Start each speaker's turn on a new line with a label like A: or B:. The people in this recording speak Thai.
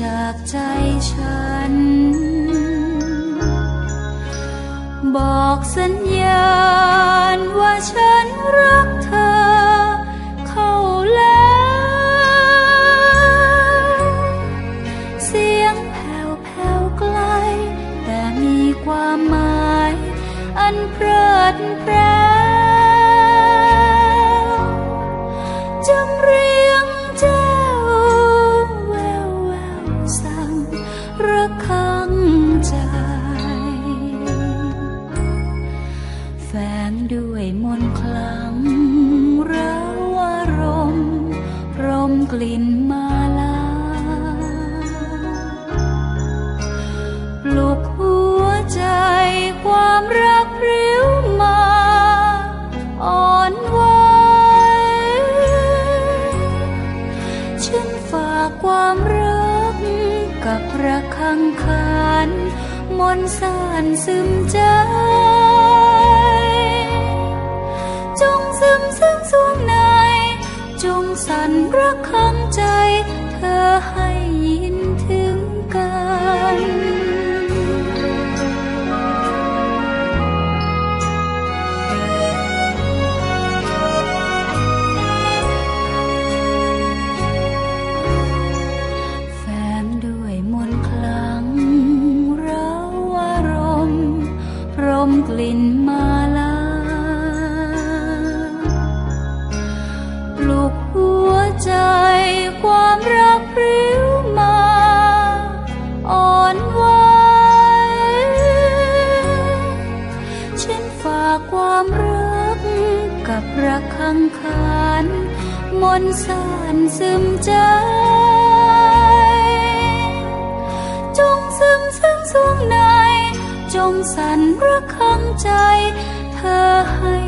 A: จากใจฉัน บอกสัญญาณว่าฉันรักเธอ เข้าแล้ว เสียงแผ่วแผ่วไกล แต่มีความหมาย อันเพลิดเพลจำเรีย ระคังใจ แฝงด้วยมนคลังเร้าวอารมณ์พรมกลิ่นมาลาปลุกหัวใจความรักพริ้วมาอ่อนไหวฉันฝากความรัก กับระคังคานมนสานซึมใจ จงซึมซึ่งสวงใน จงสั่นระคังใจ เธอให้ยินถึง ลิ่นมาลาปลุกหัวใจความรักพริ้วมาอ่อนไหวฉันฝากความรักกับระคังคานมนต์สานซึมใจจ สั่นระคังใจ เธอให้